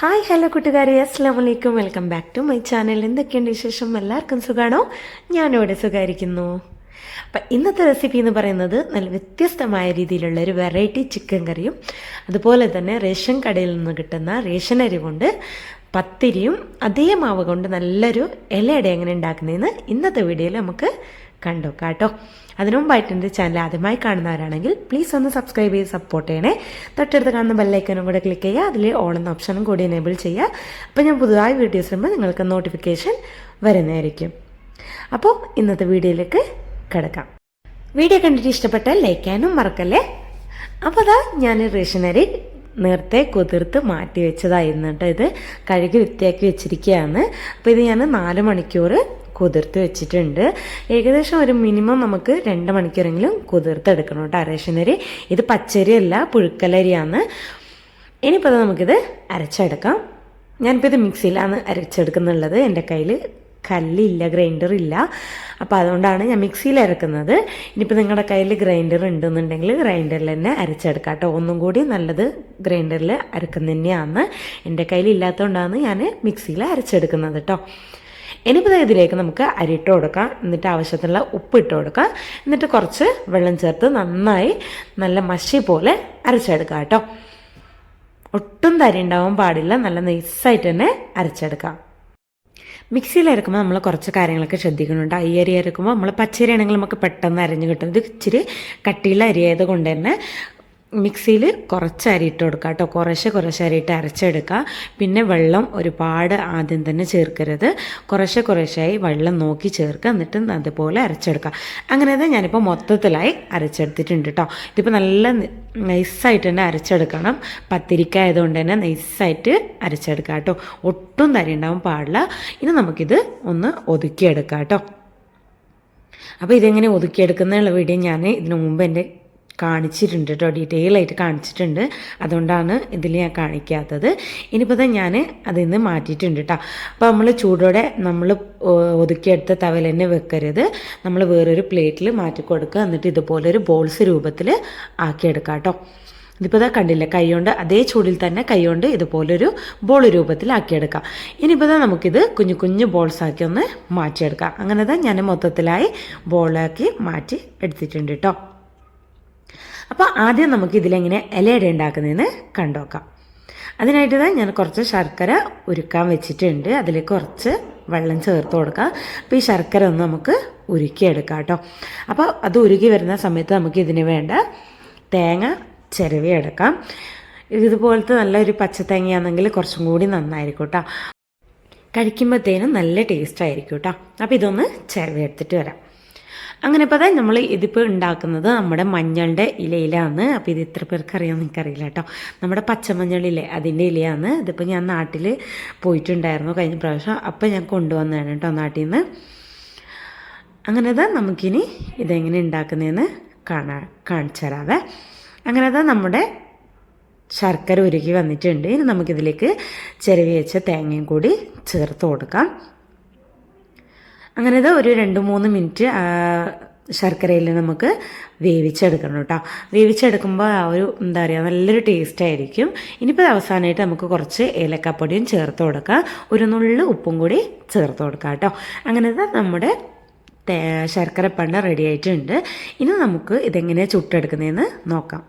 Hi hello കൂട്ടുകാരെ. അസ്സാം വലൈക്കും welcome back to my channel എന്തൊക്കെയുണ്ട് വിശേഷം? എല്ലാവർക്കും സുഖമാണോ ഞാനിവിടെ സുഖമായിരിക്കുന്നു. അപ്പം ഇന്നത്തെ റെസിപ്പി എന്ന് പറയുന്നത് നല്ല വ്യത്യസ്തമായ രീതിയിലുള്ള ഒരു വെറൈറ്റി ചിക്കൻ കറിയും അതുപോലെ തന്നെ റേഷൻ കടയിൽ നിന്ന് കിട്ടുന്ന റേഷൻ അരി കൊണ്ട് പത്തിരിയും അതേ മാവ് കൊണ്ട് നല്ലൊരു ഇലയുടെ എങ്ങനെ ഉണ്ടാക്കുന്നതെന്ന് ഇന്നത്തെ വീഡിയോയിൽ നമുക്ക് കണ്ടു കേട്ടോ. അതിനു മുമ്പായിട്ട് എന്റെ ചാനൽ ആദ്യമായി കാണുന്നവരാണെങ്കിൽ പ്ലീസ് ഒന്ന് സബ്സ്ക്രൈബ് ചെയ്ത് സപ്പോർട്ട് ചെയ്യണേ. തൊട്ടടുത്ത് കാണുന്ന ബെല്ലൈക്കനും കൂടെ ക്ലിക്ക് ചെയ്യുക. അതിൽ എന്ന ഓപ്ഷനും കൂടി എനേബിൾ ചെയ്യുക. അപ്പോൾ ഞാൻ പുതുതായി വീഡിയോസ് വരുമ്പോൾ നിങ്ങൾക്ക് നോട്ടിഫിക്കേഷൻ വരുന്നതായിരിക്കും. അപ്പോൾ ഇന്നത്തെ വീഡിയോയിലേക്ക് കിടക്കാം. വീഡിയോ കണ്ടിട്ട് ഇഷ്ടപ്പെട്ട ലൈക്ക് ചെയ്യാനും മറക്കല്ലേ? അപ്പോൾ അതാ ഞാൻ റേഷനരി നേരത്തെ കുതിർത്ത് മാറ്റി വെച്ചതായിരുന്നു കേട്ടോ ഇത്. കഴുകി വൃത്തിയാക്കി വെച്ചിരിക്കുകയാണ്. അപ്പോൾ ഇത് ഞാൻ നാല് മണിക്കൂർ കുതിർത്ത് വെച്ചിട്ടുണ്ട്. ഏകദേശം ഒരു മിനിമം നമുക്ക് രണ്ട് മണിക്കൂറെങ്കിലും കുതിർത്തെടുക്കണം കേട്ടോ റേഷനരി ഇത് പച്ചരിയല്ല പുഴുക്കലരിയാണ്. ഇനിയിപ്പോൾ നമുക്കിത് അരച്ചെടുക്കാം. ഞാനിപ്പോൾ ഇത് മിക്സിയിലാണ് അരച്ചെടുക്കുന്നുള്ളത്. എന്റെ കയ്യിൽ കല്ലില്ല ഗ്രൈൻഡർ ഇല്ല. അപ്പോൾ അതുകൊണ്ടാണ് ഞാൻ മിക്സിയിൽ അരക്കുന്നത്. ഇനിയിപ്പോൾ നിങ്ങളുടെ കയ്യിൽ ഗ്രൈൻഡർ ഉണ്ടെന്നുണ്ടെങ്കിൽ ഗ്രൈൻഡറിൽ തന്നെ അരച്ചെടുക്കാം കേട്ടോ. ഒന്നും കൂടി നല്ലത് ഗ്രൈൻഡറിൽ അരക്കുന്നതന്നെയാണ് എന്റെ കയ്യിൽ ഇല്ലാത്തതുകൊണ്ടാണ് ഞാൻ മിക്സിയിൽ അരച്ചെടുക്കുന്നത് കേട്ടോ. ഇനിയിപ്പോൾ ഇതിലേക്ക് നമുക്ക് അരിയിട്ട് കൊടുക്കാം. എന്നിട്ട് ആവശ്യത്തിനുള്ള ഉപ്പ് ഇട്ട് കൊടുക്കാം. എന്നിട്ട് കുറച്ച് വെള്ളം ചേർത്ത് നന്നായി നല്ല മഷി പോലെ അരച്ചെടുക്കാം കേട്ടോ. ഒട്ടും തരി ഉണ്ടാവാൻ പാടില്ല. നല്ല നൈസായിട്ട് തന്നെ അരച്ചെടുക്കാം. മിക്സിയിൽ അരക്കുമ്പോൾ നമ്മൾ കുറച്ച് കാര്യങ്ങളൊക്കെ ശ്രദ്ധിക്കുന്നുണ്ട്. ഈ അരി അരക്കുമ്പോൾ നമ്മൾ പച്ചരി ആണെങ്കിൽ നമുക്ക് പെട്ടെന്ന് അരഞ്ഞ് കിട്ടും. ഇത് ഇച്ചിരി കട്ടിയുള്ള അരിയായത് കൊണ്ട് തന്നെ മിക്സിയിൽ കുറച്ച് അരി ഇട്ട് കൊടുക്കുക കേട്ടോ. കുറേശ്ശെ കുറേശ്ശെ അരിയിട്ട് അരച്ചെടുക്കുക. പിന്നെ വെള്ളം ഒരുപാട് ആദ്യം തന്നെ ചേർക്കരുത്. കുറേശ്ശെ കുറേശ്ശായി വെള്ളം നോക്കി ചേർക്കുക. എന്നിട്ട് അതുപോലെ അരച്ചെടുക്കുക. അങ്ങനെ തന്നെ ഞാനിപ്പോൾ മൊത്തത്തിലായി അരച്ചെടുത്തിട്ടുണ്ട് കേട്ടോ. ഇതിപ്പോൾ നല്ല നൈസായിട്ട് തന്നെ അരച്ചെടുക്കണം. പത്തിരിക്ക ആയതുകൊണ്ട് തന്നെ നൈസായിട്ട് അരച്ചെടുക്കുക കേട്ടോ. ഒട്ടും തരി ഉണ്ടാവാൻ പാടില്ല. ഇനി നമുക്കിത് ഒന്ന് ഒതുക്കിയെടുക്കാം കേട്ടോ. അപ്പോൾ ഇതെങ്ങനെ ഒതുക്കിയെടുക്കുന്ന വീഡിയോ ഞാൻ ഇതിനു മുമ്പ് എന്റെ കാണിച്ചിട്ടുണ്ട് കേട്ടോ ഡീറ്റെയിൽ ആയിട്ട് കാണിച്ചിട്ടുണ്ട്. അതുകൊണ്ടാണ് ഇതിൽ ഞാൻ കാണിക്കാത്തത്. ഇനിയിപ്പോൾ തന്നെ ഞാൻ അതിൽ നിന്ന് മാറ്റിയിട്ടുണ്ട് കേട്ടോ അപ്പോൾ നമ്മൾ ചൂടോടെ നമ്മൾ ഒതുക്കിയെടുത്ത തവൽ തന്നെ വെക്കരുത്. നമ്മൾ വേറൊരു പ്ലേറ്റിൽ മാറ്റി കൊടുക്കുക. എന്നിട്ട് ഇതുപോലൊരു ബോൾസ് രൂപത്തിൽ ആക്കിയെടുക്കാം കേട്ടോ ഇതിപ്പോൾ ഇതാ കണ്ടില്ല കൈകൊണ്ട് അതേ ചൂടിൽ തന്നെ കൈകൊണ്ട് ഇതുപോലൊരു ബോൾ രൂപത്തിലാക്കിയെടുക്കാം ഇനിയിപ്പോൾ ഇതാ നമുക്കിത് കുഞ്ഞു കുഞ്ഞു ബോൾസ് ആക്കി ഒന്ന് മാറ്റിയെടുക്കാം. അങ്ങനെ തന്നെ ഞാൻ മൊത്തത്തിലായി ബോളാക്കി മാറ്റി എടുത്തിട്ടുണ്ട് കേട്ടോ അപ്പോൾ ആദ്യം നമുക്ക് ഇതിലെങ്ങനെ ഇലയട ഉണ്ടാക്കുന്നതെന്ന് കണ്ടുനോക്കാം അതിനായിട്ട് തന്നെ ഞാൻ കുറച്ച് ശർക്കര ഉരുക്കാൻ വെച്ചിട്ടുണ്ട്. അതിൽ കുറച്ച് വെള്ളം ചേർത്ത് കൊടുക്കാം. അപ്പോൾ ഈ ശർക്കര ഒന്ന് നമുക്ക് ഉരുക്കിയെടുക്കാം കേട്ടോ. അപ്പോൾ അത് ഉരുക്കി വരുന്ന സമയത്ത് നമുക്ക് ഇതിന് വേണ്ട തേങ്ങ ചിരവിയെടുക്കാം ഇതുപോലത്തെ നല്ലൊരു പച്ചത്തേങ്ങയാണെങ്കിൽ കുറച്ചും കൂടി നന്നായിരിക്കും കേട്ടോ. കഴിക്കുമ്പോഴത്തേനും നല്ല ടേസ്റ്റ് ആയിരിക്കും കേട്ടോ. അപ്പോൾ ഇതൊന്ന് ചിരവിയെടുത്തിട്ട് വരാം. അങ്ങനെ ഇപ്പോൾ നമ്മൾ ഇതിപ്പോൾ ഉണ്ടാക്കുന്നത് നമ്മുടെ മഞ്ഞളുടെ ഇലയിലാണ്. അപ്പോൾ ഇത് ഇത്ര പേർക്ക് അറിയാമെന്ന് എനിക്കറിയില്ല കേട്ടോ. നമ്മുടെ പച്ചമഞ്ഞളിലെ അതിന്റെ ഇലയാണ്. ഇതിപ്പോൾ ഞാൻ നാട്ടിൽ പോയിട്ടുണ്ടായിരുന്നു കഴിഞ്ഞ പ്രാവശ്യം. അപ്പോൾ ഞാൻ കൊണ്ടുവന്നതാണ് കേട്ടോ നാട്ടിൽ നിന്ന് അങ്ങനെ അതാ നമുക്കിനി ഇതെങ്ങനെ ഉണ്ടാക്കുന്നതെന്ന് കാണാ കാണിച്ചു തരാവേ. അങ്ങനെ അതാ നമ്മുടെ ശർക്കര ഉരുക്കി വന്നിട്ടുണ്ട്. ഇനി നമുക്കിതിലേക്ക് ചെരുവി വെച്ച തേങ്ങയും കൂടി ചേർത്ത് കൊടുക്കാം. അങ്ങനെ ഇത് ഒരു രണ്ട് മൂന്ന് മിനിറ്റ് ശർക്കരയിൽ നമുക്ക് വേവിച്ചെടുക്കണം കേട്ടോ. വേവിച്ചെടുക്കുമ്പോൾ ആ ഒരു എന്താ പറയുക നല്ലൊരു ടേസ്റ്റ് ആയിരിക്കും. ഇനിയിപ്പോൾ അവസാനമായിട്ട് നമുക്ക് കുറച്ച് ഏലക്കാപ്പൊടിയും ചേർത്ത് കൊടുക്കാം. ഒരു നുള്ളു ഉപ്പും കൂടി ചേർത്ത് കൊടുക്കാം കേട്ടോ. അങ്ങനെ നമ്മുടെ ശർക്കര പണ്ട റെഡി ആയിട്ടുണ്ട്. ഇനി നമുക്ക് ഇതെങ്ങനെയാണ് ചുട്ടെടുക്കുന്നതെന്ന് നോക്കാം.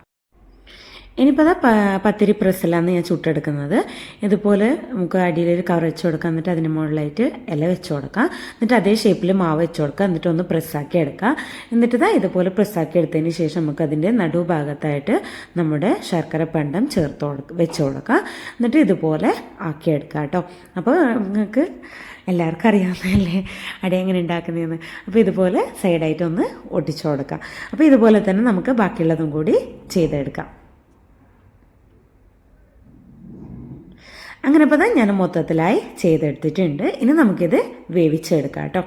ഇനിയിപ്പോൾ അതാ പത്തിരി പ്രസ്സിലാണ് ഞാൻ ചുട്ടെടുക്കുന്നത്. ഇതുപോലെ നമുക്ക് അടിയിലൊരു കവർ വെച്ച് കൊടുക്കാം. എന്നിട്ട് അതിന് മുകളിലായിട്ട് ഇല വെച്ച് കൊടുക്കാം. എന്നിട്ട് അതേ ഷേപ്പിൽ മാവ് വെച്ച് കൊടുക്കുക എന്നിട്ട് ഒന്ന് പ്രസ്സാക്കി എടുക്കുക എന്നിട്ട് ഇതാ ഇതുപോലെ പ്രസ്സാക്കി എടുത്തതിന് ശേഷം നമുക്ക് അതിന്റെ നടുഭാഗത്തായിട്ട് നമ്മുടെ ശർക്കര പണ്ടം ചേർത്ത് കൊടുക്കുക വെച്ച് കൊടുക്കുക എന്നിട്ട് ഇതുപോലെ ആക്കിയെടുക്കുക കേട്ടോ. അപ്പോൾ നിങ്ങൾക്ക് എല്ലാവർക്കും അറിയാവുന്നതല്ലേ അടി എങ്ങനെ ഉണ്ടാക്കുന്നതെന്ന് അപ്പോൾ ഇതുപോലെ സൈഡായിട്ടൊന്ന് ഒട്ടിച്ചു കൊടുക്കാം. അപ്പോൾ ഇതുപോലെ തന്നെ നമുക്ക് ബാക്കിയുള്ളതും കൂടി ചെയ്തെടുക്കാം. അങ്ങനെ ഇപ്പോൾ ഞാൻ മൊത്തത്തിലായി ചെയ്തെടുത്തിട്ടുണ്ട്. ഇനി നമുക്കിത് വേവിച്ചെടുക്കാം കേട്ടോ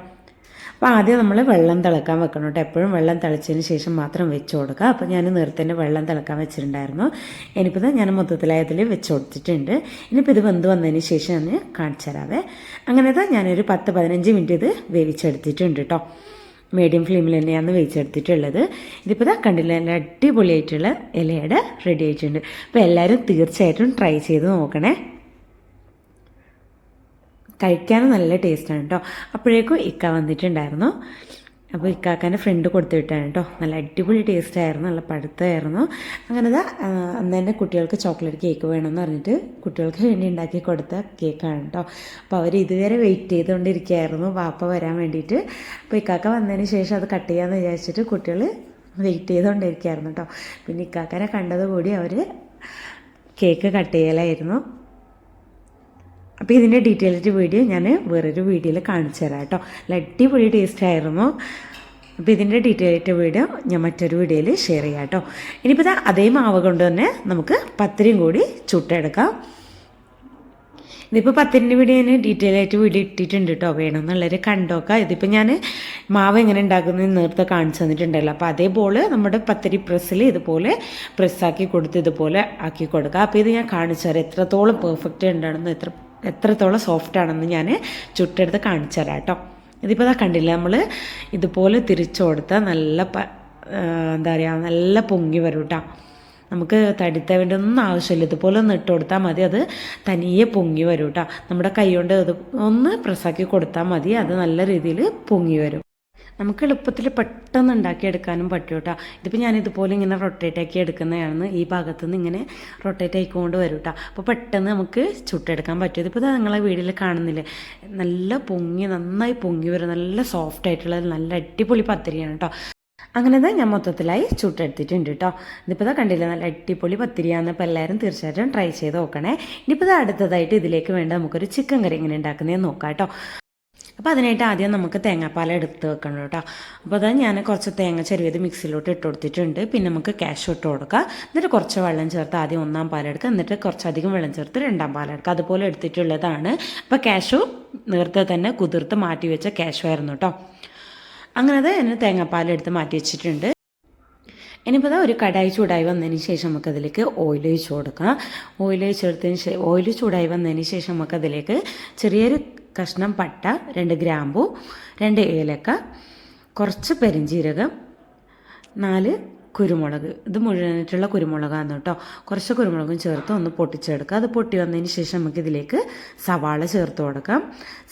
അപ്പോൾ ആദ്യം നമ്മൾ വെള്ളം തിളക്കാൻ വെക്കണം കേട്ടോ. എപ്പോഴും വെള്ളം തിളച്ചതിന് ശേഷം മാത്രം വെച്ച് കൊടുക്കുക. അപ്പോൾ ഞാൻ നേരത്തെ വെള്ളം തിളക്കാൻ വെച്ചിട്ടുണ്ടായിരുന്നു. ഇനിയിപ്പോൾ ഞാൻ മൊത്തത്തിലായി അതിൽ വെച്ച് കൊടുത്തിട്ടുണ്ട്. ഇനിയിപ്പോൾ ഇത് വെന്ത് വന്നതിന് ശേഷം ഞാൻ കാണിച്ചു തരാവേ. തന്നെ ഞാനൊരു പത്ത് പതിനഞ്ച് മിനിറ്റ് ഇത് വേവിച്ചെടുത്തിട്ടുണ്ട് കേട്ടോ. മീഡിയം ഫ്ലെയിമിൽ തന്നെയാണ് വേവിച്ചെടുത്തിട്ടുള്ളത്. ഇതിപ്പോൾ ഇതാ കണ്ടില്ല നല്ല അടിപൊളിയായിട്ടുള്ള ഇലയുടെ റെഡി ആയിട്ടുണ്ട്. അപ്പോൾ എല്ലാവരും തീർച്ചയായിട്ടും ട്രൈ ചെയ്ത് നോക്കണേ. കഴിക്കാനും നല്ല ടേസ്റ്റാണ് കേട്ടോ അപ്പോഴേക്കും ഇക്ക വന്നിട്ടുണ്ടായിരുന്നു. അപ്പോൾ ഇക്കാക്കാന്റെ ഫ്രണ്ട് കൊടുത്തു വിട്ടാണ് കേട്ടോ നല്ല അടിപൊളി ടേസ്റ്റ് ആയിരുന്നു നല്ല പഴുത്തമായിരുന്നു അങ്ങനെ അന്ന് തന്നെ കുട്ടികൾക്ക് ചോക്ലേറ്റ് കേക്ക് വേണമെന്ന് പറഞ്ഞിട്ട് കുട്ടികൾക്ക് വേണ്ടി ഉണ്ടാക്കി കൊടുത്ത കേക്കാണ് കേട്ടോ അപ്പോൾ അവർ ഇതുവരെ വെയിറ്റ് ചെയ്തുകൊണ്ടിരിക്കുകയായിരുന്നു വാപ്പ വരാൻ വേണ്ടിയിട്ട്. അപ്പോൾ ഇക്കാക്ക വന്നതിന് ശേഷം അത് കട്ട് ചെയ്യാമെന്ന് വിചാരിച്ചിട്ട് കുട്ടികൾ വെയിറ്റ് ചെയ്തുകൊണ്ടിരിക്കുകയായിരുന്നു കേട്ടോ പിന്നെ ഇക്കാക്കനെ കണ്ടതുകൂടി അവർ കേക്ക് കട്ട് ചെയ്യലായിരുന്നു. അപ്പോൾ ഇതിന്റെ ഡീറ്റെയിൽഡ് വീഡിയോ ഞാൻ വേറൊരു വീഡിയോയിൽ കാണിച്ചു തരാം കേട്ടോ. അടിപൊളി ടേസ്റ്റ് ആയിരുന്നു. അപ്പോൾ ഇതിന്റെ ഡീറ്റെയിൽഡ് വീഡിയോ ഞാൻ മറ്റൊരു വീഡിയോയിൽ ഷെയർ ചെയ്യാം കേട്ടോ. ഇനിയിപ്പോൾ ഇതാ അതേ മാവ് കൊണ്ട് തന്നെ നമുക്ക് പത്തിരിയും കൂടി ചുട്ടെടുക്കാം. ഇതിപ്പോൾ പത്തിരിന്റെ വീഡിയോ ഞാൻ ഡീറ്റെയിൽ ആയിട്ട് വീഡിയോ ഇട്ടിട്ടുണ്ട് കേട്ടോ. വേണമെന്നുള്ളവർ കണ്ടോക്കാം. ഇതിപ്പോൾ ഞാൻ മാവ് എങ്ങനെ ഉണ്ടാക്കുന്നത് നേരത്തെ കാണിച്ചു തന്നിട്ടുണ്ടല്ലോ. അപ്പോൾ അതേപോലെ നമ്മുടെ പത്തിരി പ്രസ്സിൽ ഇതുപോലെ പ്രസ്സാക്കി കൊടുത്ത് ഇതുപോലെ ആക്കി കൊടുക്കുക അപ്പോൾ ഇത് ഞാൻ കാണിച്ചു തരാം. എത്രത്തോളം പെർഫെക്റ്റ് ഉണ്ടാണെന്ന് എത്ര എത്രത്തോളം സോഫ്റ്റ് ആണെന്ന് ഞാൻ ചുട്ടെടുത്ത് കാണിച്ചു തരാം കേട്ടോ ഇതിപ്പോൾ ഇതാ കണ്ടില്ല നമ്മൾ ഇതുപോലെ തിരിച്ചു കൊടുത്താൽ നല്ല പ എന്താ പറയുക നല്ല പൊങ്ങി വരും കേട്ടോ നമുക്ക് തടിത്തവേണ്ട ഒന്നും ആവശ്യമില്ല. ഇതുപോലെ ഒന്ന് ഇട്ട് കൊടുത്താൽ മതി അത് തനിയെ പൊങ്ങി വരും കേട്ടോ നമ്മുടെ കൈ കൊണ്ട് അത് ഒന്ന് പ്രസ്സാക്കി കൊടുത്താൽ മതി അത് നല്ല രീതിയിൽ പൊങ്ങി വരും. നമുക്ക് എളുപ്പത്തിൽ പെട്ടെന്ന് ഉണ്ടാക്കിയെടുക്കാനും പറ്റും കേട്ടോ. ഇതിപ്പോൾ ഞാൻ ഇതുപോലെ ഇങ്ങനെ റൊട്ടേറ്റ് ആക്കി എടുക്കുന്നതാണ്. ഈ ഭാഗത്തു നിന്ന് ഇങ്ങനെ റൊട്ടേറ്റ് ആയിക്കൊണ്ട് വരും കേട്ടോ. അപ്പോൾ പെട്ടെന്ന് നമുക്ക് ചുട്ടെടുക്കാൻ പറ്റും. ഇതിപ്പോൾ ഇത് നിങ്ങളെ വീടിൽ കാണുന്നില്ലേ? നല്ല പൊങ്ങി നന്നായി പൊങ്ങി വരും. നല്ല സോഫ്റ്റ് ആയിട്ടുള്ള നല്ല അടിപൊളി പത്തിരിയാണ് കേട്ടോ. അങ്ങനെ തന്നെ ഞാൻ മൊത്തത്തിലായി ചുട്ടെടുത്തിട്ടുണ്ട് കേട്ടോ. ഇതിപ്പോൾ ഇതാ കണ്ടില്ല? നല്ല അടിപൊളി പത്തിരിയാന്ന് അപ്പോൾ എല്ലാവരും തീർച്ചയായിട്ടും ട്രൈ ചെയ്ത് നോക്കണേ. ഇനിയിപ്പോൾ അടുത്തതായിട്ട് ഇതിലേക്ക് വേണ്ട നമുക്കൊരു ചിക്കൻ കറി എങ്ങനെ ഉണ്ടാക്കുന്നതെന്ന് നോക്കാം കേട്ടോ. അപ്പോൾ അതിനായിട്ട് ആദ്യം നമുക്ക് തേങ്ങാപ്പാൽ എടുത്ത് വെക്കണം കേട്ടോ. അപ്പോൾ അത് ഞാൻ കുറച്ച് തേങ്ങ ചെറിയത് മിക്സിയിലോട്ട് ഇട്ട് കൊടുത്തിട്ടുണ്ട്. പിന്നെ നമുക്ക് ക്യാഷ് ഇട്ട് കൊടുക്കുക എന്നിട്ട് കുറച്ച് വെള്ളം ചേർത്ത് ആദ്യം ഒന്നാം പാലെടുക്കുക എന്നിട്ട് കുറച്ചധികം വെള്ളം ചേർത്ത് രണ്ടാം പാലെടുക്കുക അതുപോലെ എടുത്തിട്ടുള്ളതാണ്. അപ്പോൾ ക്യാഷു നേരത്തെ തന്നെ കുതിർത്ത് മാറ്റി വെച്ച ക്യാഷു ആയിരുന്നു കേട്ടോ. അങ്ങനെ അത് എന്നെ തേങ്ങാപ്പാൽ എടുത്ത് മാറ്റി വെച്ചിട്ടുണ്ട്. ഇനിയിപ്പോൾ ഒരു കടായി ചൂടായി വന്നതിന് ശേഷം നമുക്ക് അതിലേക്ക് ഓയിൽ ഒഴിച്ച് കൊടുക്കാം. ഓയിൽ ശേഷം ഓയിൽ ചൂടായി വന്നതിന് ശേഷം നമുക്കതിലേക്ക് ചെറിയൊരു കഷ്ണം പട്ട രണ്ട് ഗ്രാമ്പു രണ്ട് ഏലക്ക കുറച്ച് പെരിഞ്ജീരകം നാല് കുരുമുളക്. ഇത് മുഴുവനായിട്ടുള്ള കുരുമുളകാണ് കേട്ടോ. കുറച്ച് കുരുമുളകും ചേർത്ത് ഒന്ന് പൊട്ടിച്ചെടുക്കുക. അത് പൊട്ടി വന്നതിന് ശേഷം നമുക്ക് ഇതിലേക്ക് സവാള ചേർത്ത് കൊടുക്കാം.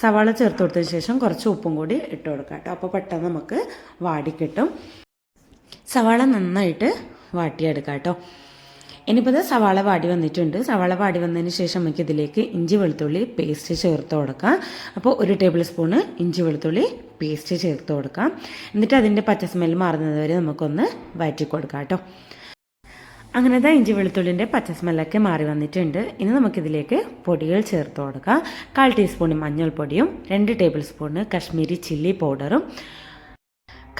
സവാള ചേർത്ത് കൊടുത്തതിന് ശേഷം കുറച്ച് ഉപ്പും കൂടി ഇട്ട് കൊടുക്കാം കേട്ടോ. അപ്പോൾ പെട്ടെന്ന് നമുക്ക് വാടിക്കിട്ടും സവാള നന്നായിട്ട് വാട്ടിയെടുക്കാം കേട്ടോ. ഇനിയിപ്പോൾ ഇത് സവാള വാടി വന്നിട്ടുണ്ട്. സവാള വാടി വന്നതിന് ശേഷം നമുക്ക് ഇതിലേക്ക് ഇഞ്ചി വെളുത്തുള്ളി പേസ്റ്റ് ചേർത്ത് കൊടുക്കാം. അപ്പോൾ ഒരു ടേബിൾ സ്പൂണ് ഇഞ്ചി വെളുത്തുള്ളി പേസ്റ്റ് ചേർത്ത് കൊടുക്കാം. എന്നിട്ട് അതിന്റെ പച്ച സ്മെൽ മാറുന്നത് വരെ നമുക്കൊന്ന് വഴറ്റി കൊടുക്കാം കേട്ടോ. അങ്ങനെ അങ്ങനത്തെ ഇഞ്ചി വെളുത്തുള്ളിന്റെ പച്ച സ്മെല്ലൊക്കെ മാറി വന്നിട്ടുണ്ട്. ഇനി നമുക്കിതിലേക്ക് പൊടികൾ ചേർത്ത് കൊടുക്കാം. കാൽ ടീസ്പൂൺ മഞ്ഞൾപ്പൊടിയും രണ്ട് ടേബിൾ സ്പൂണ് കശ്മീരി ചില്ലി പൗഡറും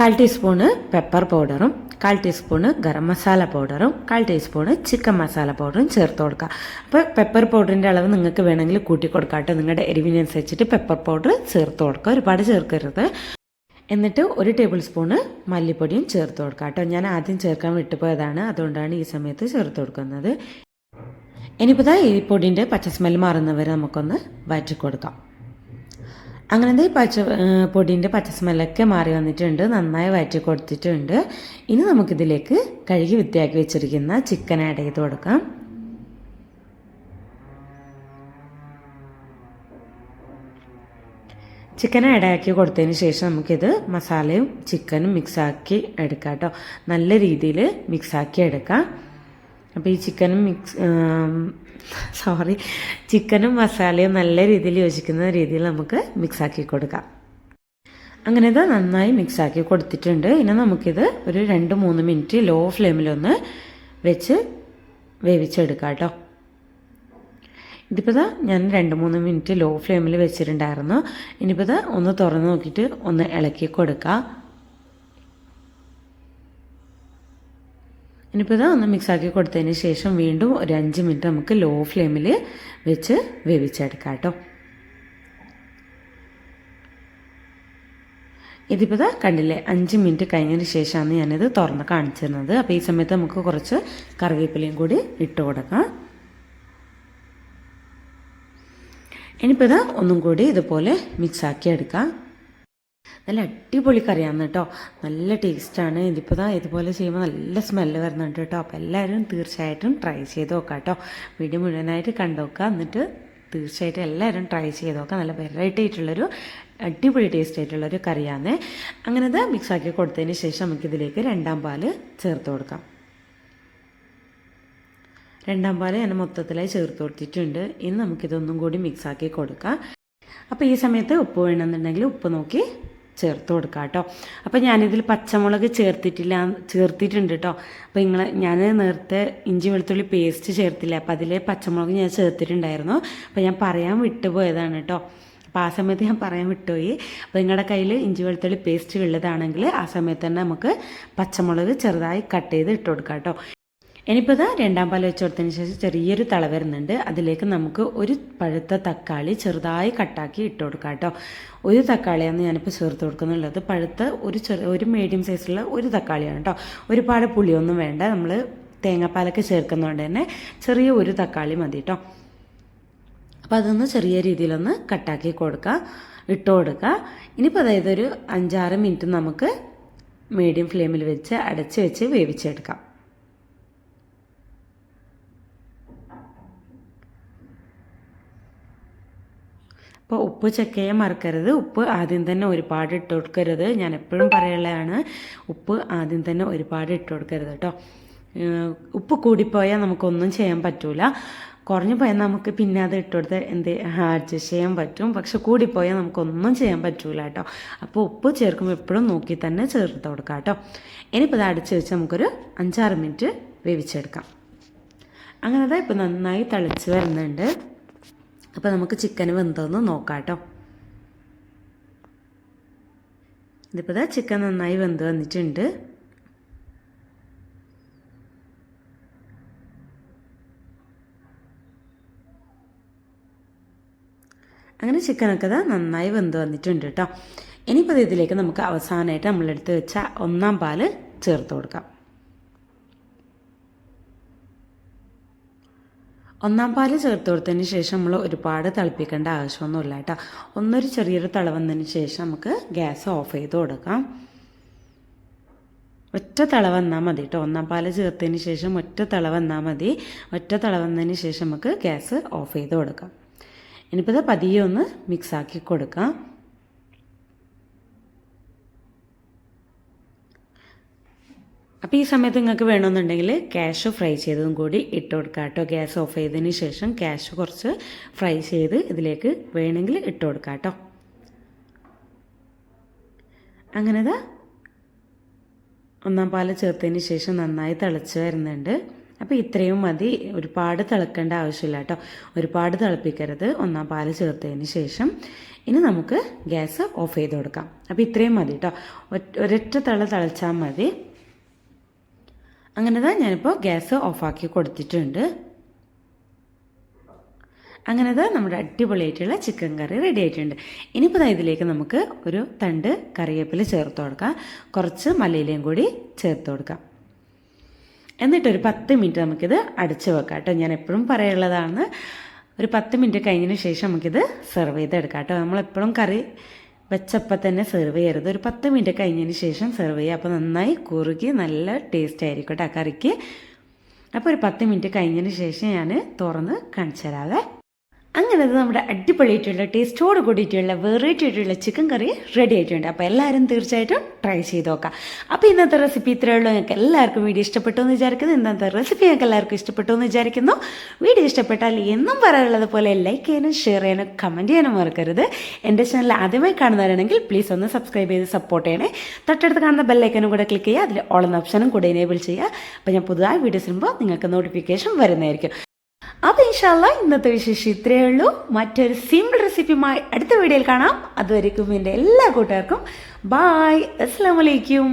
കാൽ ടീസ്പൂണ് പെപ്പർ പൗഡറും കാൽ ടീസ്പൂണ് ഗരം മസാല പൗഡറും കാൽ ടീസ്പൂണ് ചിക്കൻ മസാല പൗഡറും ചേർത്ത് കൊടുക്കുക അപ്പോൾ പെപ്പർ പൗഡറിന്റെ അളവ് നിങ്ങൾക്ക് വേണമെങ്കിൽ കൂട്ടി കൊടുക്കാം നിങ്ങളുടെ എരിവിനനുസരിച്ചിട്ട് പെപ്പർ പൗഡർ ചേർത്ത് കൊടുക്കുക ഒരുപാട് ചേർക്കരുത്. എന്നിട്ട് ഒരു ടേബിൾ സ്പൂണ് മല്ലിപ്പൊടിയും ചേർത്ത് കൊടുക്കുക കേട്ടോ ഞാൻ ആദ്യം ചേർക്കാൻ വിട്ടുപോയതാണ്. അതുകൊണ്ടാണ് ഈ സമയത്ത് ചേർത്ത് കൊടുക്കുന്നത്. ഇനിയിപ്പോൾ ഈ പൊടിന്റെ പച്ച സ്മെൽ മാറുന്നവരെ നമുക്കൊന്ന് വഴറ്റി കൊടുക്കാം അങ്ങനത്തെ പച്ച പൊടിന്റെ പച്ച സ്മെല്ലൊക്കെ മാറി വന്നിട്ടുണ്ട്. നന്നായി വഴറ്റി കൊടുത്തിട്ടുണ്ട്. ഇനി നമുക്കിതിലേക്ക് കഴുകി വൃത്തിയാക്കി വെച്ചിരിക്കുന്ന ചിക്കൻ ആഡ് ചെയ്ത് കൊടുക്കാം. ചിക്കൻ ആഡാക്കി കൊടുത്തതിന് ശേഷം നമുക്കിത് മസാലയും ചിക്കനും മിക്സാക്കി എടുക്കാം കേട്ടോ. നല്ല രീതിയിൽ മിക്സാക്കി എടുക്കാം. അപ്പോൾ ഈ ചിക്കനും മിക്സ് സോറി ചിക്കനും മസാലയും നല്ല രീതിയിൽ യോജിക്കുന്ന രീതിയിൽ നമുക്ക് മിക്സാക്കി കൊടുക്കാം. അങ്ങനെ ഇത് നന്നായി മിക്സാക്കി കൊടുത്തിട്ടുണ്ട്. ഇനി നമുക്കിത് ഒരു രണ്ട് മൂന്ന് മിനിറ്റ് ലോ ഫ്ലെയിമിലൊന്ന് വെച്ച് വേവിച്ചെടുക്കാം കേട്ടോ ഇതിപ്പോൾ ഇതാ ഞാൻ രണ്ട് മൂന്ന് മിനിറ്റ് ലോ ഫ്ലെയിമിൽ വെച്ചിട്ടുണ്ടായിരുന്നു. ഇനിയിപ്പോൾ ഒന്ന് തുറന്ന് നോക്കിയിട്ട് ഒന്ന് ഇളക്കി കൊടുക്കുക ഇനിയിപ്പോൾ ഇത് ഒന്ന് മിക്സാക്കി കൊടുത്തതിന് ശേഷം വീണ്ടും ഒരു അഞ്ച് മിനിറ്റ് നമുക്ക് ലോ ഫ്ലെയിമിൽ വെച്ച് വേവിച്ചെടുക്കാം കേട്ടോ. ഇതിപ്പോൾ കണ്ടില്ലേ അഞ്ച് മിനിറ്റ് കഴിഞ്ഞതിന് ശേഷമാണ് ഞാനിത് തുറന്ന് കാണിച്ചിരുന്നത്. അപ്പോൾ ഈ സമയത്ത് നമുക്ക് കുറച്ച് കറിവേപ്പിലയും കൂടി ഇട്ട് കൊടുക്കാം. ഇനിയിപ്പോൾ ഇത് ഒന്നും കൂടി ഇതുപോലെ മിക്സാക്കി എടുക്കാം. നല്ല അടിപൊളി കറിയാണ് കേട്ടോ. നല്ല ടേസ്റ്റാണ് ഇതിപ്പോൾ ദാ ഇതുപോലെ ചെയ്യുമ്പോൾ നല്ല സ്മെല്ല് വരുന്നുണ്ട് കേട്ടോ. അപ്പോൾ എല്ലാവരും തീർച്ചയായിട്ടും ട്രൈ ചെയ്ത് നോക്കാം കേട്ടോ. വീഡിയോ മുഴുവനായിട്ട് കണ്ടു നോക്കുക എന്നിട്ട് തീർച്ചയായിട്ടും എല്ലാവരും ട്രൈ ചെയ്ത് നോക്കാം. നല്ല വെറൈറ്റി ആയിട്ടുള്ളൊരു അടിപൊളി ടേസ്റ്റ് ആയിട്ടുള്ളൊരു കറിയാണ്. അങ്ങനെ അത് മിക്സാക്കി കൊടുത്തതിന് ശേഷം നമുക്കിതിലേക്ക് രണ്ടാം പാൽ ചേർത്ത് കൊടുക്കാം. രണ്ടാം പാൽ ഞാൻ മൊത്തത്തിലായി ചേർത്ത് കൊടുത്തിട്ടുണ്ട്. ഇനി നമുക്കിതൊന്നും കൂടി മിക്സാക്കി കൊടുക്കാം. അപ്പോൾ ഈ സമയത്ത് ഉപ്പ് വേണമെന്നുണ്ടെങ്കിൽ ഉപ്പ് നോക്കി ചേർത്ത് കൊടുക്കാം കേട്ടോ അപ്പോൾ ഞാനിതിൽ പച്ചമുളക് ചേർത്തിട്ടില്ല ചേർത്തിട്ടുണ്ട് കേട്ടോ അപ്പോൾ നിങ്ങൾ ഞാൻ നേരത്തെ ഇഞ്ചി വെളുത്തുള്ളി പേസ്റ്റ് ചേർത്തില്ല അപ്പോൾ അതിൽ പച്ചമുളക് ഞാൻ ചേർത്തിട്ടുണ്ടായിരുന്നു. അപ്പോൾ ഞാൻ പറയാൻ വിട്ടുപോയതാണ് കേട്ടോ അപ്പോൾ ആ സമയത്ത് ഞാൻ പറയാൻ വിട്ടുപോയി. അപ്പോൾ നിങ്ങളുടെ കയ്യിൽ ഇഞ്ചി വെളുത്തുള്ളി പേസ്റ്റ് ഉള്ളതാണെങ്കിൽ ആ സമയത്ത് തന്നെ നമുക്ക് പച്ചമുളക് ചെറുതായി കട്ട് ചെയ്ത് ഇട്ട് കൊടുക്കാം കേട്ടോ ഇനിയിപ്പോൾ ഇതാ രണ്ടാം പാൽ വെച്ച് കൊടുത്തതിന് ശേഷം ചെറിയൊരു തള വരുന്നുണ്ട്. അതിലേക്ക് നമുക്ക് ഒരു പഴുത്ത തക്കാളി ചെറുതായി കട്ടാക്കി ഇട്ട് കൊടുക്കാം കേട്ടോ. ഒരു തക്കാളിയാണ് ഞാനിപ്പോൾ ചേർത്ത് കൊടുക്കുന്നുള്ളത്. പഴുത്ത ഒരു ചെറു ഒരു മീഡിയം സൈസുള്ള ഒരു തക്കാളിയാണ് കേട്ടോ. ഒരുപാട് പുളിയൊന്നും വേണ്ട. നമ്മൾ തേങ്ങാപ്പാലൊക്കെ ചേർക്കുന്നതുകൊണ്ട് തന്നെ ചെറിയ ഒരു തക്കാളി മതി കേട്ടോ. അപ്പോൾ അതൊന്ന് ചെറിയ രീതിയിലൊന്ന് കട്ടാക്കി കൊടുക്കുക ഇട്ട് കൊടുക്കുക ഇനിയിപ്പോൾ അതായത് ഒരു അഞ്ചാറ് മിനിറ്റ് നമുക്ക് മീഡിയം ഫ്ലെയിമിൽ വെച്ച് അടച്ച് വെച്ച് വേവിച്ചെടുക്കാം. അപ്പോൾ ഉപ്പ് ചെക്ക് ചെയ്യാൻ മറക്കരുത്. ഉപ്പ് ആദ്യം തന്നെ ഒരുപാട് ഇട്ട് കൊടുക്കരുത്. ഞാൻ എപ്പോഴും പറയുള്ളതാണ് ഉപ്പ് ആദ്യം തന്നെ ഒരുപാട് ഇട്ട് കൊടുക്കരുത് കേട്ടോ ഉപ്പ് കൂടിപ്പോയാൽ നമുക്കൊന്നും ചെയ്യാൻ പറ്റൂല. കുറഞ്ഞു പോയാൽ നമുക്ക് പിന്നെ അത് ഇട്ട് കൊടുത്ത് എന്ത് അഡ്ജസ്റ്റ് ചെയ്യാൻ പറ്റും. പക്ഷെ കൂടിപ്പോയാൽ നമുക്കൊന്നും ചെയ്യാൻ പറ്റൂല കേട്ടോ അപ്പോൾ ഉപ്പ് ചേർക്കുമ്പോൾ എപ്പോഴും നോക്കി തന്നെ ചേർത്ത് കൊടുക്കാം കേട്ടോ ഇനിയിപ്പോൾ ഇത് അടിച്ച് വെച്ച് നമുക്കൊരു അഞ്ചാറ് മിനിറ്റ് വേവിച്ചെടുക്കാം. അങ്ങനെ അതാ ഇപ്പോൾ നന്നായി തിളച്ച് വരുന്നുണ്ട്. അപ്പോൾ നമുക്ക് ചിക്കൻ വെന്തതെന്ന് നോക്കാം കേട്ടോ ഇതിപ്പോൾ ഇതാ ചിക്കൻ നന്നായി വെന്ത് വന്നിട്ടുണ്ട്. അങ്ങനെ ചിക്കനൊക്കെ ഇതാ നന്നായി വെന്ത് വന്നിട്ടുണ്ട് കേട്ടോ ഇനിയിപ്പോൾ ഇതിലേക്ക് നമുക്ക് അവസാനമായിട്ട് നമ്മളെടുത്ത് വെച്ച ഒന്നാം പാൽ ചേർത്ത് കൊടുക്കാം. ഒന്നാം പാൽ ചേർത്ത് കൊടുത്തതിന് ശേഷം നമ്മൾ ഒരുപാട് തിളപ്പിക്കേണ്ട ആവശ്യമൊന്നുമില്ല കേട്ടോ. ഒന്നൊരു ചെറിയൊരു തിളവന്നതിന് ശേഷം നമുക്ക് ഗ്യാസ് ഓഫ് ചെയ്ത് കൊടുക്കാം. ഒറ്റ തിള വന്നാൽ മതി കേട്ടോ. ഒന്നാം പാൽ ചേർത്തതിന് ശേഷം ഒറ്റ തിള വന്നാൽ മതി. ഒറ്റ തിള വന്നതിന് ശേഷം നമുക്ക് ഗ്യാസ് ഓഫ് ചെയ്ത് കൊടുക്കാം. ഇനിയിപ്പോൾ ഇത് പതിയെ ഒന്ന് മിക്സാക്കി കൊടുക്കാം. അപ്പോൾ ഈ സമയത്ത് നിങ്ങൾക്ക് വേണമെന്നുണ്ടെങ്കിൽ ക്യാഷ് ഫ്രൈ ചെയ്തതും കൂടി ഇട്ട് കൊടുക്കാം കേട്ടോ. ഗ്യാസ് ഓഫ് ചെയ്തതിന് ശേഷം ക്യാഷ് കുറച്ച് ഫ്രൈ ചെയ്ത് ഇതിലേക്ക് വേണമെങ്കിൽ ഇട്ട് കൊടുക്കാം കേട്ടോ. അങ്ങനത് ഒന്നാം പാൽ ചേർത്തതിന് ശേഷം നന്നായി തിളച്ച് വരുന്നുണ്ട്. അപ്പോൾ ഇത്രയും മതി. ഒരുപാട് തിളക്കേണ്ട ആവശ്യമില്ല കേട്ടോ. ഒരുപാട് തിളപ്പിക്കരുത്. ഒന്നാം പാൽ ചേർത്തതിന് ശേഷം ഇനി നമുക്ക് ഗ്യാസ് ഓഫ് ചെയ്ത് കൊടുക്കാം. അപ്പോൾ ഇത്രയും മതി കേട്ടോ. ഒരൊറ്റ തിള തിളച്ചാൽ മതി. അങ്ങനെ ഞാനിപ്പോൾ ഗ്യാസ് ഓഫാക്കി കൊടുത്തിട്ടുണ്ട്. അങ്ങനെ നമ്മുടെ അടിപൊളിയായിട്ടുള്ള ചിക്കൻ കറി റെഡി ആയിട്ടുണ്ട്. ഇനിയിപ്പോൾ ഇതിലേക്ക് നമുക്ക് ഒരു തണ്ട് കറിവേപ്പില ചേർത്ത് കൊടുക്കാം. കുറച്ച് മല്ലിയിലയും കൂടി ചേർത്ത് കൊടുക്കാം. എന്നിട്ടൊരു പത്ത് മിനിറ്റ് നമുക്കിത് അടച്ച് വെക്കാം കേട്ടോ. ഞാൻ എപ്പോഴും പറയാനുള്ളതാണ് ഒരു പത്ത് മിനിറ്റ് കഴിഞ്ഞതിന് ശേഷം നമുക്കിത് സെർവ് ചെയ്തെടുക്കാം കേട്ടോ. നമ്മളെപ്പോഴും കറി വെച്ചപ്പം തന്നെ സെർവ് ചെയ്യരുത്. ഒരു പത്ത് മിനിറ്റ് കഴിഞ്ഞതിന് ശേഷം സെർവ് ചെയ്യുക. അപ്പോൾ നന്നായി കുറുകി നല്ല ടേസ്റ്റ് ആയിരിക്കും കേട്ടോ കറിക്ക്. അപ്പോൾ ഒരു പത്ത് മിനിറ്റ് കഴിഞ്ഞതിന് ശേഷം ഞാൻ തുറന്ന് കാണിച്ചു തരാവേ അങ്ങനെ അത് നമ്മുടെ അടിപൊളിയായിട്ടുള്ള ടേസ്റ്റോട് കൂടിയിട്ടുള്ള വെറൈറ്റി ആയിട്ടുള്ള ചിക്കൻ കറി റെഡി ആയിട്ടുണ്ട്. അപ്പോൾ എല്ലാവരും തീർച്ചയായിട്ടും ട്രൈ ചെയ്ത് നോക്കാം. അപ്പോൾ ഇന്നത്തെ റെസിപ്പി ഇത്രയേ ഉള്ളൂ. നിങ്ങൾക്ക് എല്ലാവർക്കും വീഡിയോ ഇഷ്ടപ്പെട്ടു എന്ന് വിചാരിക്കുന്നു. ഇന്നത്തെ റെസിപ്പി ഞങ്ങൾക്ക് എല്ലാവർക്കും ഇഷ്ടപ്പെട്ടു എന്ന് വിചാരിക്കുന്നു. വീഡിയോ ഇഷ്ടപ്പെട്ടാൽ എന്നും പറയാനുള്ളത് പോലെ ലൈക്ക് ചെയ്യാനും ഷെയർ ചെയ്യാനും കമന്റ് ചെയ്യാനും മറക്കരുത്. എന്റെ ചാനൽ ആദ്യമായി കാണുന്നവരാണെങ്കിൽ പ്ലീസ് ഒന്ന് സബ്സ്ക്രൈബ് ചെയ്ത് സപ്പോർട്ട് ചെയ്യണേ. തൊട്ടടുത്ത് കാണുന്ന ബെല്ലൈക്കനും കൂടെ ക്ലിക്ക് ചെയ്യുക. അതിൽ ഓളുന്ന ഓപ്ഷനും കൂടെ എനേബിൾ ചെയ്യുക. അപ്പോൾ ഞാൻ പുതുതായി വീഡിയോസ് വരുമ്പോൾ നിങ്ങൾക്ക് നോട്ടിഫിക്കേഷൻ വരുന്നതായിരിക്കും. അപ്പോൾ ഇൻഷാല്ല ഇന്നത്തെ വിശേഷം ഇത്രയേ ഉള്ളൂ. മറ്റൊരു സിമ്പിൾ റെസിപ്പിയുമായി അടുത്ത വീഡിയോയിൽ കാണാം. അതുവരെക്കും എന്റെ എല്ലാ കൂട്ടുകാർക്കും. ബായ് അസ്സാം വലൈക്കും